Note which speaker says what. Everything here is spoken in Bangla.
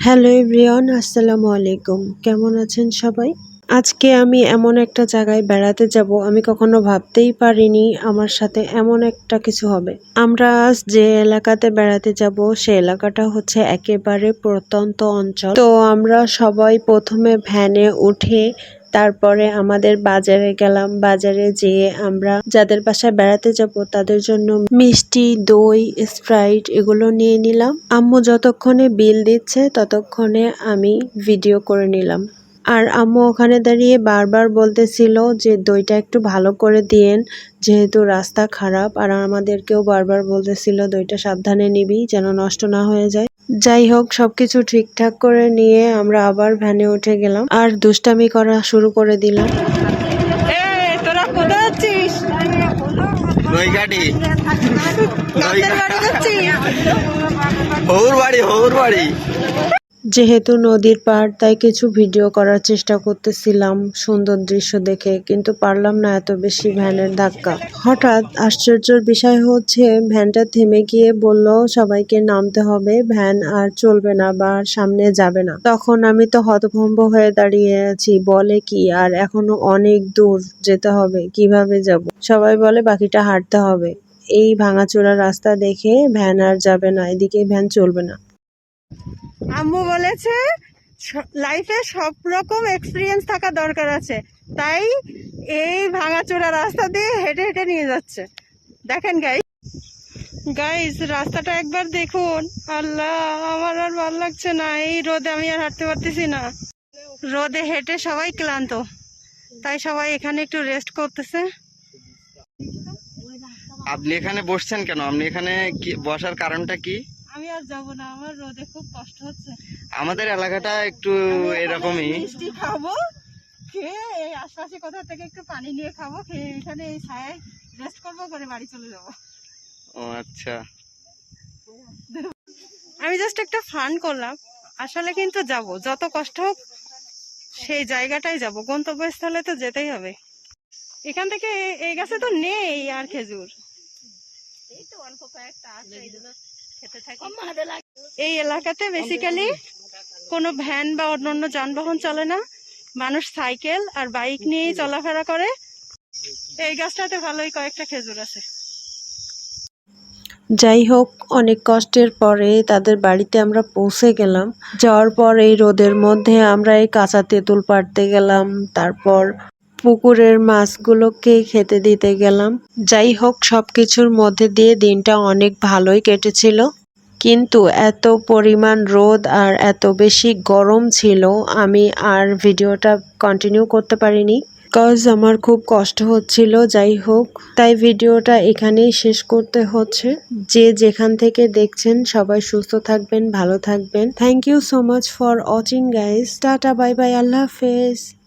Speaker 1: হ্যালো এভরিওয়ান, আসসালামু আলাইকুম। কেমন আছেন সবাই? আজকে আমি এমন একটা জায়গায় বেড়াতে যাব, আমি কখনো ভাবতেই পারিনি আমার সাথে এমন একটা কিছু হবে। আমরা আজ যে এলাকাতে বেড়াতে যাব, সে এলাকাটা হচ্ছে একেবারে প্রত্যন্ত অঞ্চল। তো আমরা সবাই প্রথমে ভ্যানে উঠে তারপরে আমাদের বাজারে গেলাম। বাজারে যেয়ে আমরা যাদের বাসায় বেড়াতে যাব, তাদের জন্য মিষ্টি, দই, স্প্রাইট এগুলো নিয়ে নিলাম। আম্মু যতক্ষণে বিল দিচ্ছে, ততক্ষণে আমি ভিডিও করে নিলাম। আর আম্মু ওখানে দাঁড়িয়ে বারবার বলতেছিল যে, দইটা একটু ভালো করে দিয়েন, যেহেতু রাস্তা খারাপ। আর আমাদেরকেও বারবার বলতেছিল, দইটা সাবধানে নিবি, যেন নষ্ট না হয়ে যায়। যাই হোক সবকিছু ঠিকঠাক করে নিয়ে আমরা আবার ভ্যানে উঠে গেলাম। আর দুষ্টামি করা শুরু করে দিলাম।
Speaker 2: ওর তোরা কোথায় যাচ্ছিস?
Speaker 3: নৈঘাটি।
Speaker 2: বাড়ি
Speaker 3: ওর বাড়ি হৌর বাড়ি
Speaker 1: যেহেতু নদীর পাড়, তাই কিছু ভিডিও করার চেষ্টা করতেছিলাম সুন্দর দৃশ্য দেখে, কিন্তু পারলাম না এত বেশি ভ্যানের ধাক্কা। হঠাৎ আশ্চর্যের বিষয় হচ্ছে, ভ্যানটা থেমে গিয়ে বলল, সবাইকে নামতে হবে, ভ্যান আর চলবে না বা সামনে যাবে না। তখন আমি তো হতভম্ব হয়ে দাঁড়িয়ে আছি, বলে কি, আর এখনও অনেক দূর যেতে হবে, কীভাবে যাব? সবাই বলে, বাকিটা হাঁটতে হবে। এই ভাঙাচোরা রাস্তা দেখে ভ্যান আর যাবে না, এদিকে ভ্যান চলবে না।
Speaker 2: আম্মু বলেছে লাইফে সব রকম এক্সপিরিয়েন্স থাকা দরকার আছে। তাই এই ভাঙাচোরা রাস্তা দিয়ে হেঁটে হেঁটে নিয়ে যাচ্ছে। দেখেন গাই গাইস রাস্তাটা একবার দেখুন। আল্লাহ, আমার আর ভালো লাগছে না। এই রোদে আমি আর হাঁটতে পারতেছি না। রোদে হেঁটে সবাই ক্লান্ত। তাই সবাই এখানে একটু রেস্ট করতেছে।
Speaker 3: আপনি এখানে বসছেন কেন? আপনি এখানে বসার কারণটা কি?
Speaker 2: আমি আর যাব না আমার রোদে খুব কষ্ট হচ্ছে।
Speaker 3: আমাদের এলাকাটা একটু এরকমই।
Speaker 2: মিষ্টি খাব খেয়ে এই আশপাশে কোথা থেকে একটু পানি নিয়ে খাব খেয়ে এখানে এই ছায়ায় রেস্ট করব করে বাড়ি চলে যাব।
Speaker 3: ও আচ্ছা।
Speaker 2: আমি জাস্ট একটা ফান করলাম। আসলে কিন্তু যাব যত কষ্ট হোক সেই জায়গাটাই যাব গন্তব্যস্থলে তো যেতেই হবে। এখান থেকে এই গাছে তো নেই আর খেজুর। এই এলাকাতে বেসিক্যালি কোনো ভ্যান বা অন্যান্য যানবাহন চলে না। মানুষ সাইকেল আর বাইক নিয়েই চলাফেরা করে। এই গাছটাতে ভালোই কয়েকটা খেজুর আছে।
Speaker 1: যাই হোক অনেক কষ্টের পরে তাদের বাড়িতে আমরা পৌঁছে গেলাম। যাওয়ার পর এই রোদের মধ্যে আমরা এই কাঁচা তেঁতুল পাড়তে গেলাম। তারপর পুকুরের মাছগুলোকে খেতে দিতে গেলাম। যাই হোক, সবকিছুর মধ্যে দিয়ে দিনটা অনেক ভালোই কেটেছিল। কিন্তু এত পরিমাণ রোদ আর এত বেশি গরম ছিল, আমি আর ভিডিওটা কন্টিনিউ করতে পারিনি। কজ আমার খুব কষ্ট হচ্ছিল, যাই হোক। তাই ভিডিওটা এখানেই শেষ করতে হচ্ছে। যে যেখান থেকে দেখছেন, সবাই সুস্থ থাকবেন, ভালো থাকবেন। Thank you so much for watching guys tata bye bye আল্লাহ হাফেজ।